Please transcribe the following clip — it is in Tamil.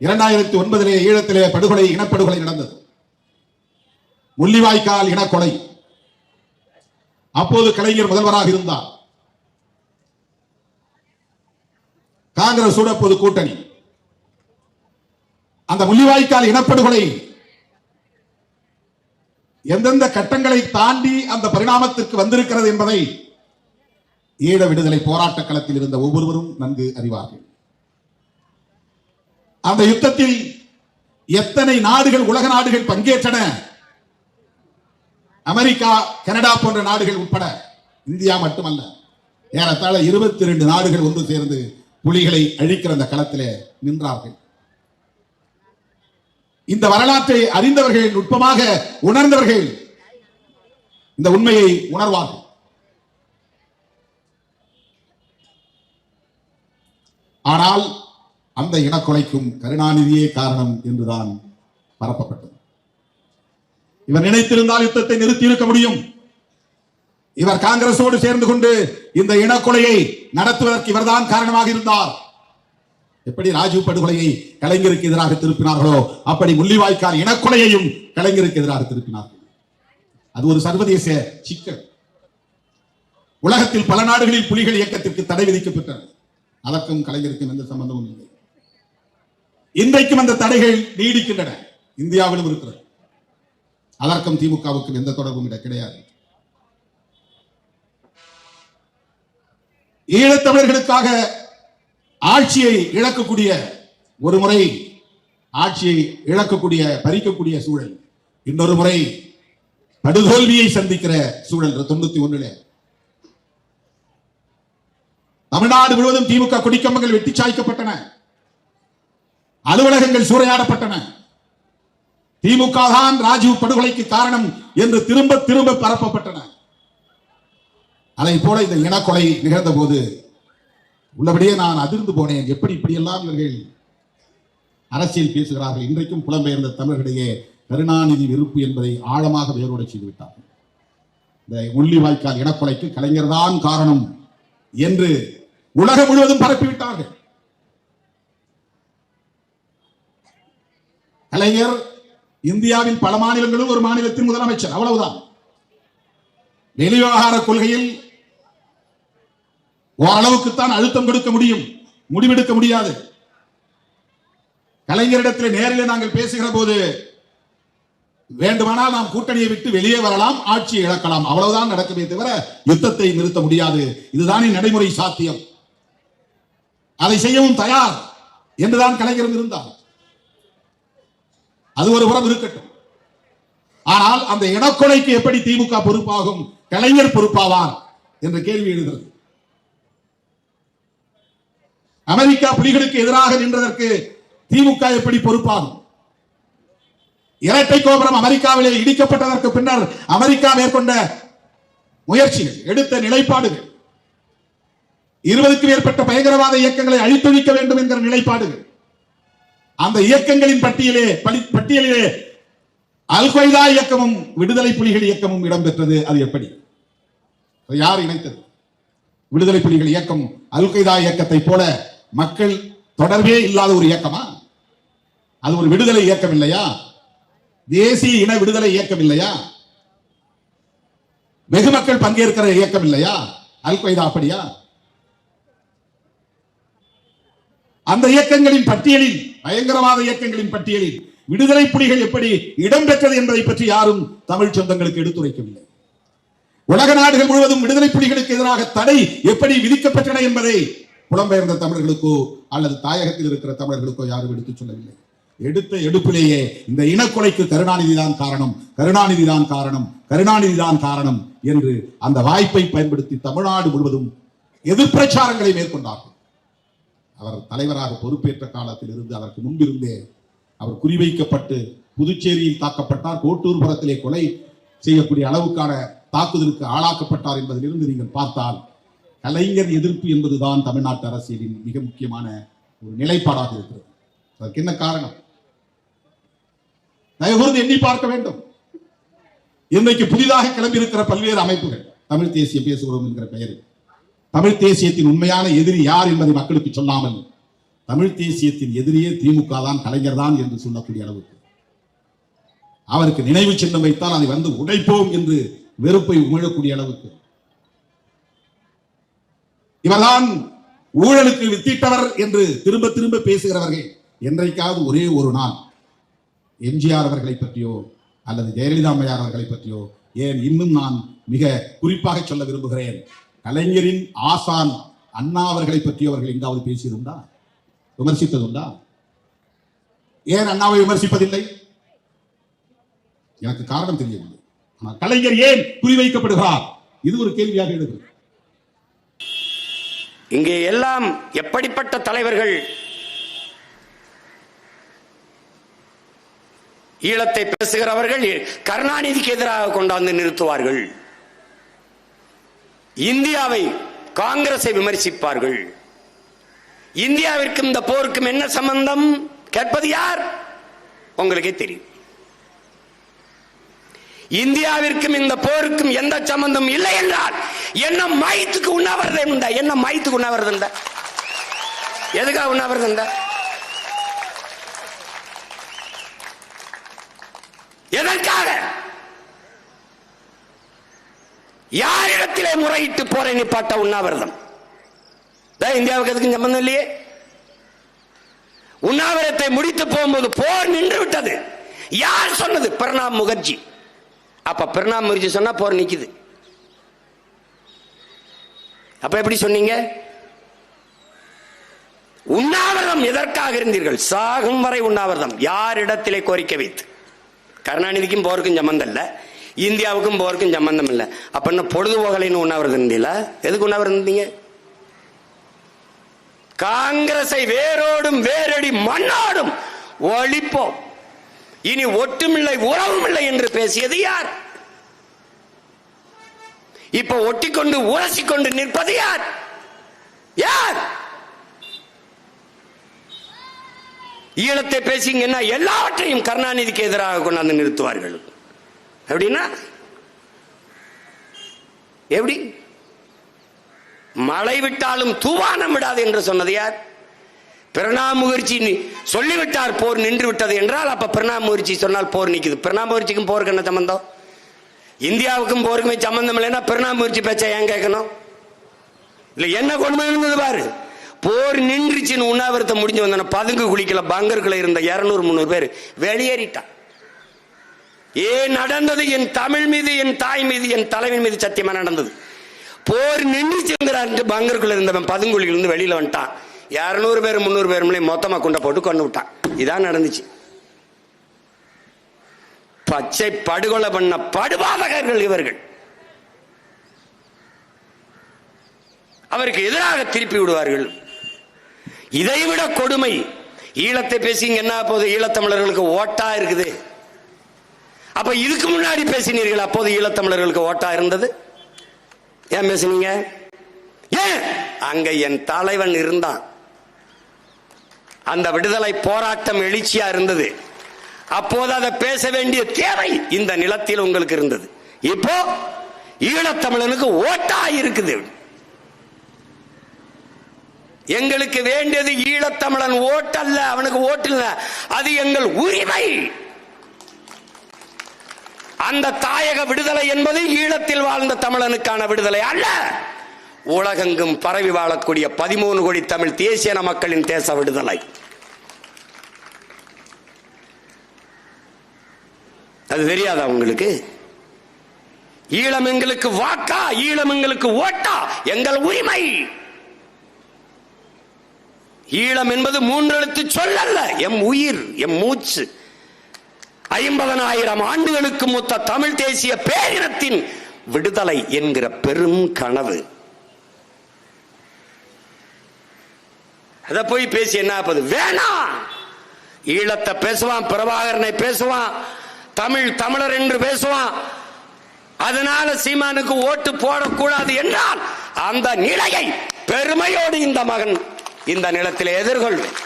இரண்டாயிரத்தி ஒன்பதிலே ஈழத்திலே படுகொலை இனப்படுகொலை நடந்தது. முள்ளிவாய்க்கால் இனக்கொலை. அப்போது கலைஞர் முதல்வராக இருந்தார். காங்கிரஸ் அப்போது கூட்டணி. அந்த முள்ளிவாய்க்கால் இனப்படுகொலை எந்தெந்த கட்டங்களை தாண்டி அந்த பரிணாமத்திற்கு வந்திருக்கிறது என்பதை ஈழ விடுதலை போராட்ட களத்தில் இருந்த ஒவ்வொருவரும் நன்கு அறிவார்கள். அந்த யுத்தத்தில் எத்தனை நாடுகள் உலக நாடுகள் பங்கேற்றன? அமெரிக்கா கனடா போன்ற நாடுகள் உட்பட இந்தியா மட்டுமல்ல. ஏறத்தாழ இருபத்தி ரெண்டு நாடுகள் ஒன்று சேர்ந்து புலிகளை அழிக்கிற அந்த களத்திலே நின்றார்கள். இந்த வரலாற்றை அறிந்தவர்கள் நுட்பமாக உணர்ந்தவர்கள் இந்த உண்மையை உணர்வார்கள். ஆனால் அந்த இனக்கொலைக்கும் கருணாநிதியே காரணம் என்றுதான் பரப்பப்பட்டது. இவர் நினைத்திருந்தால் யுத்தத்தை நிறுத்தி இருக்க முடியும். இவர் காங்கிரசோடு சேர்ந்து கொண்டு இந்த இனக்கொலையை நடத்துவதற்கு இவர்தான் காரணமாக இருந்தார். எப்படி ராஜீவ் படுகொலையை கலைஞருக்கு எதிராக திருப்பினார்களோ அப்படி முள்ளிவாய்க்கால் இனக்கொலையையும் கலைஞருக்கு எதிராக திருப்பினார்கள். அது ஒரு சர்வதேச சிக்கல். உலகத்தில் பல நாடுகளில் புலிகள் இயக்கத்திற்கு தடை விதிக்கப்பட்டது அதற்கும் கலைஞருக்கும் எந்த சம்பந்தமும் இல்லை. இன்றைக்கும் அந்த தடைகள் நீடிக்கின்றன. இந்தியாவிலும் இருக்கிறது. அதற்கும் திமுகவுக்கும் எந்த தொடர்பும் இட- கிடையாது. ஈழத்தமிழர்களுக்காக ஆட்சியை இழக்கக்கூடிய ஒரு முறை ஆட்சியை இழக்கக்கூடிய பறிக்கக்கூடிய சூழல் இன்னொரு முறை படுதோல்வியை சந்திக்கிற சூழல் தொண்ணூத்தி ஒண்ணுல தமிழ்நாடு முழுவதும் திமுக குடிக்கம்பங்கள் வெட்டி சாய்க்கப்பட்டன. அலுவலகங்கள் சூறையாடப்பட்டன. திமுக தான் ராஜீவ் படுகொலைக்கு காரணம் என்று திரும்ப திரும்ப பரப்பப்பட்டன. அதை போல இந்த இனக்கொலை நிகழ்ந்த போது உள்ளபடியே நான் அதிர்ந்து போனேன். எப்படி இப்படியெல்லாம் இவர்கள் அரசியல் பேசுகிறார்கள்? இன்றைக்கும் புலம்பெயர்ந்த தமிழர்களிடையே கருணாநிதி வெறுப்பு என்பதை ஆழமாக வேரோட செய்துவிட்டார். இந்த முள்ளிவாய்க்கால் இனக்கொலைக்கு கலைஞர்தான் காரணம் என்று உலகம் முழுவதும் பரப்பிவிட்டார்கள். கலைஞர் இந்தியாவின் பல மாநிலங்களும் ஒரு மாநிலத்தின் முதலமைச்சர். அவ்வளவுதான். வெளிவிவகார கொள்கையில் ஓரளவுக்குத்தான் அழுத்தம் கொடுக்க முடியும். முடிவெடுக்க முடியாது. கலைஞரிடத்தில் நேரில் நாங்கள் பேசுகிற போது வேண்டுமானால் நாம் கூட்டணியை விட்டு வெளியே வரலாம் ஆட்சியை இழக்கலாம். அவ்வளவுதான் நடக்குமே தவிர யுத்தத்தை நிறுத்த முடியாது. இதுதானே நடைமுறை சாத்தியம். அதை செய்யவும் தயார் என்றுதான் கலைஞரும் இருந்தார். அது ஒரு புறம் இருக்கட்டும். ஆனால் அந்த இனக்கொலைக்கு எப்படி திமுக பொறுப்பாகும் கலைஞர் பொறுப்பாவார் என்ற கேள்வி எழுகிறது. அமெரிக்கா புலிகளுக்கு எதிராக நின்றதற்கு திமுக எப்படி பொறுப்பாகும்? இரட்டை கோபுரம் அமெரிக்காவிலே இடிக்கப்பட்டதற்கு பின்னர் அமெரிக்கா மேற்கொண்ட முயற்சிகள் எடுத்த நிலைப்பாடுகள் இருபதுக்கு மேற்பட்ட பயங்கரவாத இயக்கங்களை அழித்தொழிக்க வேண்டும் என்கிற நிலைப்பாடுகள் அந்த இயக்கங்களின் பட்டியலே பட்டியலிலே அல் கொய்தா இயக்கமும் விடுதலை புலிகள் இயக்கமும் இடம்பெற்றது. அது எப்படி? யார் இணைத்தது? விடுதலை புலிகள் இயக்கம் அல் கொய்தா இயக்கத்தை போல மக்கள் தொடர்பே இல்லாத ஒரு இயக்கமா? அது ஒரு விடுதலை இயக்கம் இல்லையா? தேசிய இன விடுதலை இயக்கம் இல்லையா? வெகு மக்கள் பங்கேற்கிற இயக்கம் இல்லையா? அல் கொய்தா அப்படியா? அந்த இயக்கங்களின் பட்டியலில் பயங்கரவாத இயக்கங்களின் பட்டியலில் விடுதலை புலிகள் எப்படி இடம்பெற்றது என்பதை பற்றி யாரும் தமிழ் சொந்தங்களுக்கு எடுத்துரைக்கவில்லை. உலக நாடுகள் முழுவதும் விடுதலை புலிகளுக்கு எதிராக தடை எப்படி விதிக்கப்பட்டன என்பதை புலம்பெயர்ந்த தமிழர்களுக்கோ அல்லது தாயகத்தில் இருக்கிற தமிழர்களுக்கோ யாரும் எடுத்துச் சொல்லவில்லை. எடுத்த எடுப்பிலேயே இந்த இனக்கொலைக்கு கருணாநிதி தான் காரணம் கருணாநிதி தான் காரணம் கருணாநிதி தான் காரணம் என்று அந்த வாய்ப்பை பயன்படுத்தி தமிழ்நாடு முழுவதும் எதிர்பிரச்சாரங்களை மேற்கொண்டார்கள். அவர் தலைவராக பொறுப்பேற்ற காலத்தில் இருந்து அதற்கு முன்பிருந்தே அவர் குறிவைக்கப்பட்டு புதுச்சேரியில் தாக்கப்பட்டார். கோட்டூர் புறத்திலே கொலை செய்யக்கூடிய அளவுக்கான தாக்குதலுக்கு ஆளாக்கப்பட்டார் என்பதிலிருந்து நீங்கள் பார்த்தால் கலைஞர் எதிர்ப்பு என்பதுதான் தமிழ்நாட்டு அரசியலின் மிக முக்கியமான ஒரு நிலைப்பாடாக இருக்கிறது. அதற்கு என்ன காரணம்? தயவுகூர்ந்து எண்ணி பார்க்க வேண்டும். இன்றைக்கு புதிதாக கிளம்பியிருக்கிற பல்வேறு அமைப்புகள் தமிழ் தேசிய பேசுகிறோம் என்கிற பெயரில். தமிழ் தேசியத்தின் உண்மையான எதிரி யார் என்பதை மக்களுக்கு சொல்லாமல் தமிழ் தேசியத்தின் எதிரியே திமுக தான் கலைஞர் தான் என்று சொல்லக்கூடிய அளவுக்கு. அவருக்கு நினைவு சின்னம் வைத்தால் அதை வந்து உடைப்போம் என்று வெறுப்பை உமிழக்கூடிய அளவுக்கு. இவர்தான் ஊழலுக்கு வித்திட்டவர் என்று திரும்ப திரும்ப பேசுகிறவர்கள். என்றைக்காவது ஒரே ஒரு நாள். எம்ஜிஆர் அவர்களை பற்றியோ அல்லது ஜெயலலிதா அம்மையார் அவர்களை பற்றியோ ஏன் இன்னும் நான் மிக குறிப்பாக சொல்ல விரும்புகிறேன். கலைஞரின் ஆசான் அண்ணா அவர்களை பற்றி அவர்கள் எங்காவது பேசியதுண்டா? விமர்சித்ததுண்டா? ஏன் அண்ணாவை விமர்சிப்பதில்லை? எனக்கு காரணம் தெரியவில்லை. ஆனால் கலைஞர் ஏன் குறிவைக்கப்படுகிறார்? இது ஒரு கேள்வியாக எழுது இங்கே எல்லாம் எப்படிப்பட்ட தலைவர்கள் ஈழத்தை பேசுகிறவர்கள் கருணாநிதிக்கு எதிராக கொண்டாந்து நிறுத்துவார்கள்? இந்தியாவை காங்கிரஸை விமர்சிப்பார்கள். இந்தியாவிற்கும் இந்த போருக்கும் என்ன சம்பந்தம்? கேட்பது யார்? உங்களுக்கே தெரியும். இந்தியாவிற்கும் இந்த போருக்கும் எந்த சம்பந்தம் இல்லை என்றால் என்ன மயத்துக்கு உண்ணாவிரதம் என்ன மயத்துக்கு உண்ணாவிரதம் உண்டா? எதுக்காக உண்ணாவிரதம் உண்டா? எதற்காக? யாரிடத்திலே முறையிட்டு போரை நிப்பாட்ட உண்ணாவிரதம். இந்தியாவுக்கு அதுக்கு சம்பந்தம் இல்லையே? உண்ணாவிரத்தை முடித்து போகும்போது போர் நின்று விட்டது. யார் சொன்னது? பிரணாப் முகர்ஜி. அப்ப பிரணாப் முகர்ஜி சொன்னா போர் நிக்குது. அப்ப எப்படி சொன்னீங்க? உண்ணாவிரதம் எதற்காக இருந்தீர்கள்? சாகும் வரை உண்ணாவிரதம். யாரிடத்திலே கோரிக்கை வைத்து? கருணாநிதிக்கும் போருக்கும் சம்பந்தம் இல்ல. இந்தியாவுக்கும் போருக்கும் சம்பந்தம் இல்லை அப்ப என்ன பொழுதுபோகலைன்னு உண்ணாவிரதம் இருந்தீங்களா? எதுக்கு உண்ணாவிரதம் இருந்தீங்க? காங்கிரஸை வேரோடும் வேரடி மண்ணாடும் ஒழிப்போம். இனி ஒட்டுமில்லை உறவுமில்லை என்று பேசியது யார்? இப்ப ஒட்டிக்கொண்டு உரசிக்கொண்டு நிற்பது யார்? யார்? ஈழத்தை பேசிங்கன்னா எல்லாவற்றையும் கருணாநிதிக்கு எதிராக கொண்டாந்து நிறுத்துவார்கள். எப்படின்னா? எப்படி? மழை விட்டாலும் தூவானம் விடாது என்று சொன்னது யார்? பிரணாப் முகர்ஜி சொல்லிவிட்டார் போர் நின்று விட்டது என்றால் அப்ப பிரணாப் முகர்ஜி சொன்னால் போர் நிற்குது பிரணாப் முகர்ஜிக்கும் போருக்கு என்ன சம்பந்தம்? இந்தியாவுக்கும் போருக்குமே சம்பந்தம் இல்லைன்னா பிரணாப் முகர்ஜி பேச்ச ஏன் கேட்கணும்? இல்ல என்ன கொடுமை இருந்தது பாரு? போர் நின்றுச்சுன்னு உண்ணாவிரத்தை முடிஞ்சு வந்தன பதுங்கு குளிக்கல பங்கருக்குள்ள இருந்த இரநூறு முந்நூறு பேர். வெளியேறிட்டான். ஏன் நடந்தது? என் தமிழ் மீது என் தாய் மீது என் தலைவன் மீது சத்தியமா நடந்தது? போர் நின்றுச்சுங்கிறான் பங்கருக்குள்ள இருந்தவன் பதுங்குழியில இருந்து வெளியில வந்துட்டான். இரநூறு பேர் முந்நூறு பேர் மேலே மொத்தமா குண்டை போட்டு கொண்டு விட்டான். இதான் நடந்துச்சு. பச்சை படுகொலை பண்ண படுபாதகர்கள் இவர்கள். அவருக்கு எதிராக திருப்பி விடுவார்கள். இதைவிட கொடுமை. ஈழத்தை பேசி என்ன போது ஈழத்தமிழர்களுக்கு ஓட்டா இருக்குது. அப்ப இதுக்கு முன்னாடி பேசினீர்கள் அப்போது ஈழத்தமிழர்களுக்கு ஓட்டா இருந்தது? ஏன் பேசுனீங்க? ஏன்? அங்க என் தலைவன் இருந்தான். அந்த விடுதலை போராட்டம் எழுச்சியா இருந்தது. அப்போது அதை பேச வேண்டிய தேவை இந்த நிலத்தில் உங்களுக்கு இருந்தது. இப்போ ஈழத்தமிழனுக்கு ஓட்டா இருக்குது. எங்களுக்கு வேண்டியது ஈழத்தமிழன் ஓட்டல்ல அவனுக்கு ஓட்டு அது எங்கள் உரிமை. அந்த தாயக விடுதலை என்பது ஈழத்தில் வாழ்ந்த தமிழனுக்கான விடுதலை அல்ல. உலகெங்கும் பரவி வாழக்கூடிய பதிமூணு கோடி தமிழ் தேசியன மக்களின் தேச விடுதலை. அது தெரியாதா உங்களுக்கு? ஈழம் எங்களுக்கு வாக்கா ஈழம் எங்களுக்கு ஓட்டா எங்கள் உரிமை. ஈழம் என்பது மூன்றெழுத்து சொல்லல்ல எம் உயிர் எம் மூச்சு. ஐம்பதனாயிரம் ஆண்டுகளுக்கு மொத்த தமிழ் தேசிய பேரினத்தின் விடுதலை என்கிற பெரும் கனவு. அதை போய் பேசி என்ன ஆப்பது? வேணாம் ஈழத்தை பேசுவான் பிரபாகரனை பேசுவான் தமிழ் தமிழர் என்று பேசுவான். அதனால சீமானுக்கு ஓட்டு போடக்கூடாது என்றால் அந்த நிலையை பெருமையோடு இந்த மகன் இந்த நிலத்தில் எதிர்கொள்வேன்